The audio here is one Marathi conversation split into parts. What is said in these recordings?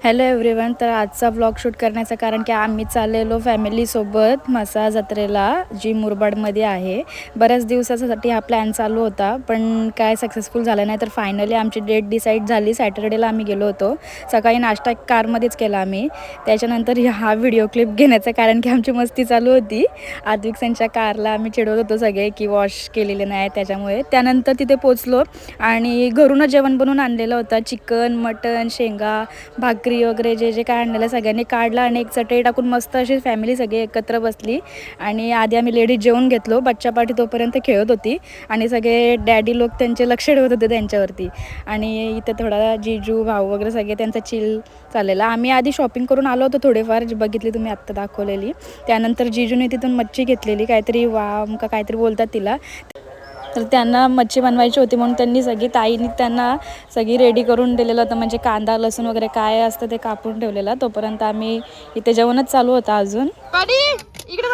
हॅलो एव्हरीवन तर आजचा ब्लॉग शूट करण्याचं कारण की आम्ही चाललेलो फॅमिलीसोबत मसा जत्रेला जी मुरबाडमध्ये आहे. बऱ्याच दिवसासाठी हा प्लॅन चालू होता पण काय सक्सेसफुल झालं नाही. तर फायनली आमची डेट डिसाईड झाली. सॅटर्डेला आम्ही गेलो होतो. सकाळी नाश्ता कारमध्येच केला आम्ही. त्याच्यानंतर हा व्हिडिओ क्लिप घेण्याचं कारण की आमची मस्ती चालू होती. आद्विक्सनच्या कारला आम्ही चिडवत होतो सगळे की वॉश केलेले नाही त्याच्यामुळे. त्यानंतर तिथे पोचलो आणि घरूनच जेवण बनवून आणलेलं होतं. चिकन मटन शेंगा भाकरी वगैरे जे जे काय आणलेलं सगळ्यांनी काढला आणि एक चटई टाकून मस्त अशी फॅमिली सगळी एकत्र बसली. आणि आधी आम्ही लेडीज जेवून घेतलो. बच्चा पाठी तोपर्यंत खेळत होती. आणि सगळे डॅडी लोक त्यांचे लक्ष ठेवत होते त्यांच्यावरती. आणि इथे थोडा जिजू भाऊ वगैरे सगळे त्यांचा चिल चाललेला. आम्ही आधी शॉपिंग करून आलो होतो थोडेफार. जी बघितली तुम्ही आत्ता दाखवलेली. त्यानंतर जिजूने तिथून मच्छी घेतलेली. काहीतरी वाम का काहीतरी बोलतात तिला. तर त्यांना मच्छी बनवायची होती म्हणून त्यांनी सगळी ताईनी त्यांना सगळी रेडी करून दिलेलं होतं. म्हणजे कांदा लसूण वगैरे काय असतं ते कापून ठेवलेलं. तोपर्यंत आम्ही इथे जेवणच चालू होतं अजून इकडे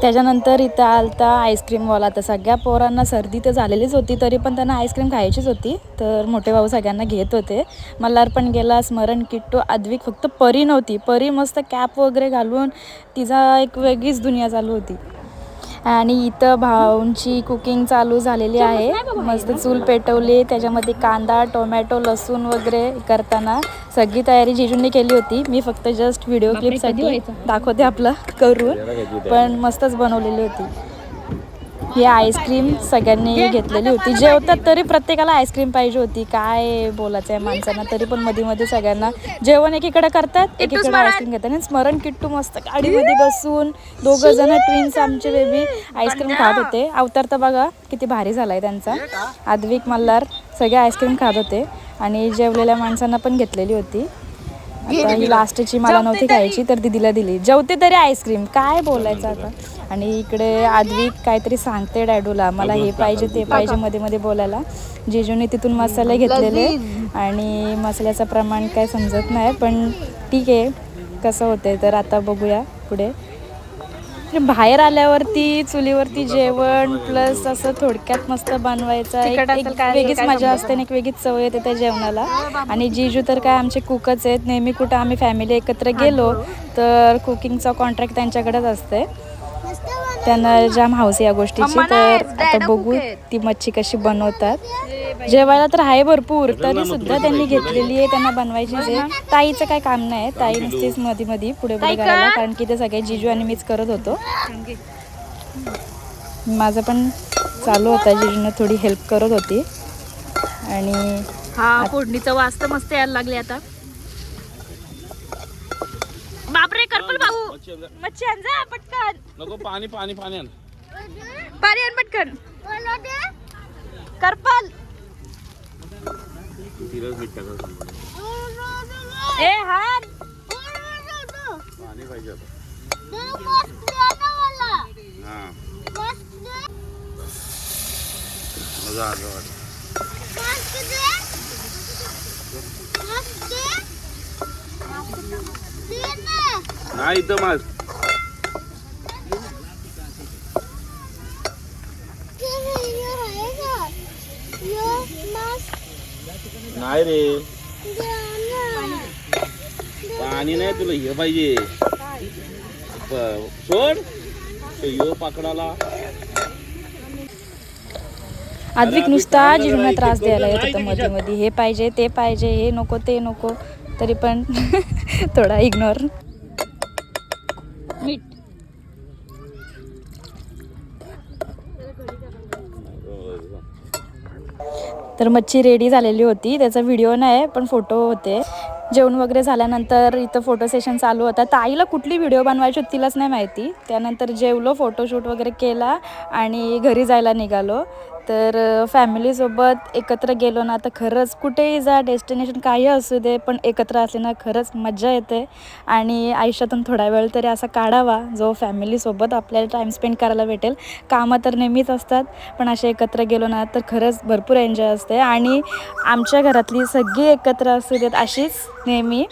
त्याच्यानंतर इथं आलता आईस्क्रीमवाला तर सगळ्या पोरांना सर्दी तर झालेलीच होती तरी पण त्यांना आईस्क्रीम खायचीच होती. तर मोठे भाऊ सगळ्यांना घेत होते. मल्हार पण गेला स्मरण किट्टू आद्विक फक्त परी नव्हती. परी मस्त कॅप वगैरे घालून तिचा एक वेगळीच दुनिया चालू होती. आणि इथं भाऊंची कुकिंग चालू झालेली आहे. मस्त चूल पेटवली त्याच्यामध्ये कांदा टोमॅटो लसूण वगैरे करताना सगळी तयारी जिजूंनी केली होती. मी फक्त जस्ट व्हिडिओ क्लिपसाठी दाखवते आपलं करून. पण मस्तच बनवलेली होती. ही आईस्क्रीम सगळ्यांनी घेतलेली होती. जेवतात तरी प्रत्येकाला आईस्क्रीम पाहिजे होती. काय बोलायचं आहे माणसांना? तरी पण मध्ये मध्ये सगळ्यांना जेवण एकीकडे करतात एकीकडे आईस्क्रीम घेतात. आणि स्मरण किट्टू मस्त गाडीमध्ये बसून दोघं जण ट्विन्स आमचे बेबी आईस्क्रीम खात होते. अवतार तर बघा किती भारी झालाय त्यांचा. आद्विक मल्हार सगळे आईस्क्रीम खात होते. आणि जेवलेल्या माणसांना पण घेतलेली होती. आता ही लास्टची मला नव्हती खायची तर दिदीला दिली. जेवते तरी आईस्क्रीम. काय बोलायचं आता? आणि इकडे आद्विक काहीतरी सांगते डॅडूला. मला हे पाहिजे ते पाहिजे मध्ये मध्ये बोलायला. जिजूने तिथून मसाले घेतलेले आणि मसाल्याचं प्रमाण काय समजत नाही पण ठीक आहे कसं होतंय तर आता बघूया पुढे. म्हणजे बाहेर आल्यावरती चुलीवरती जेवण प्लस असं थोडक्यात मस्त बनवायचं एक एक वेगळीच मजा असते आणि एक वेगळीच सवय येते त्या जेवणाला. आणि जिजू तर काय आमचे कुकच आहेत. नेहमी कुठं आम्ही फॅमिली एकत्र गेलो तर कुकिंगचा कॉन्ट्रॅक्ट त्यांच्याकडेच असते. त्यांना जाम हाऊस या गोष्टीची. तर आता बघू ती मच्छी कशी बनवतात. जेवायला तर आहे भरपूर तरी सुद्धा त्यांनी घेतलेली आहे त्यांना बनवायचीच आहे. ताईचं काय काम नाही ताई नुसतीच मध्ये मध्ये पुढे पुढे करायला कारण की ते सगळे जिजू आणि मीच करत होतो. माझं पण चालू होता जिजूने थोडी हेल्प करत होती. आणि हा फोडणीचा वास तर मस्त यायला लागले आता. मच्छी आण जा पटकन. नको पाणी पाणी पाणी आण. पाणी आण पटकन. करपल. तिलाच मीठ टाकायचं ए हान पाणी पाहिजे आता. हा. मजा आलं वाटत. नाही इथं मास नाही रे. पाणी नाही तुला हे पाहिजे. सोड. यो पाकडाला. आद्विक नुसता जिजूंना त्रास द्यायला येत होतं मध्ये मध्ये हे पाहिजे ते पाहिजे हे नको ते नको. तरी पण थोडा इग्नोर तर मच्छी रेडी झालेली होती. त्याचा व्हिडिओ नाही पण फोटो होते. जेवण वगैरे झाल्यानंतर इथं फोटो सेशन चालू होता. ताईला कुठली व्हिडिओ बनवायची होती तिलाच नाही माहिती. त्यानंतर जेवलो फोटोशूट वगैरे केला आणि घरी जायला निघालो. तर फॅमिलीसोबत एकत्र गेलो ना तर खरंच कुठेही जा डेस्टिनेशन काही असू दे पण एकत्र असले ना खरंच मजा येते. आणि आयुष्यातून थोडा वेळ तरी असा काढावा जो फॅमिलीसोबत आपल्याला टाईम स्पेंड करायला भेटेल. कामं तर नेहमीच असतात पण असे एकत्र गेलो ना तर खरंच भरपूर एन्जॉय असते. आणि आमच्या घरातली सगळी एकत्र असू देत अशीच नेहमी.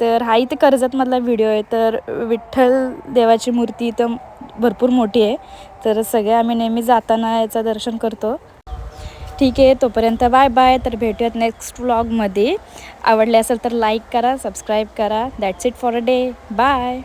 तर हा इथे कर्जतमधला व्हिडिओ आहे तर विठ्ठल देवाची मूर्ती इथं भरपूर मोठी आहे. तर सगळे आम्ही नेहमी जाताना याचं दर्शन करतो. ठीक आहे तोपर्यंत बाय बाय. तर भेटूयात नेक्स्ट व्लॉगमध्ये आवडले असेल तर लाईक करा सबस्क्राईब करा. That's it for a day bye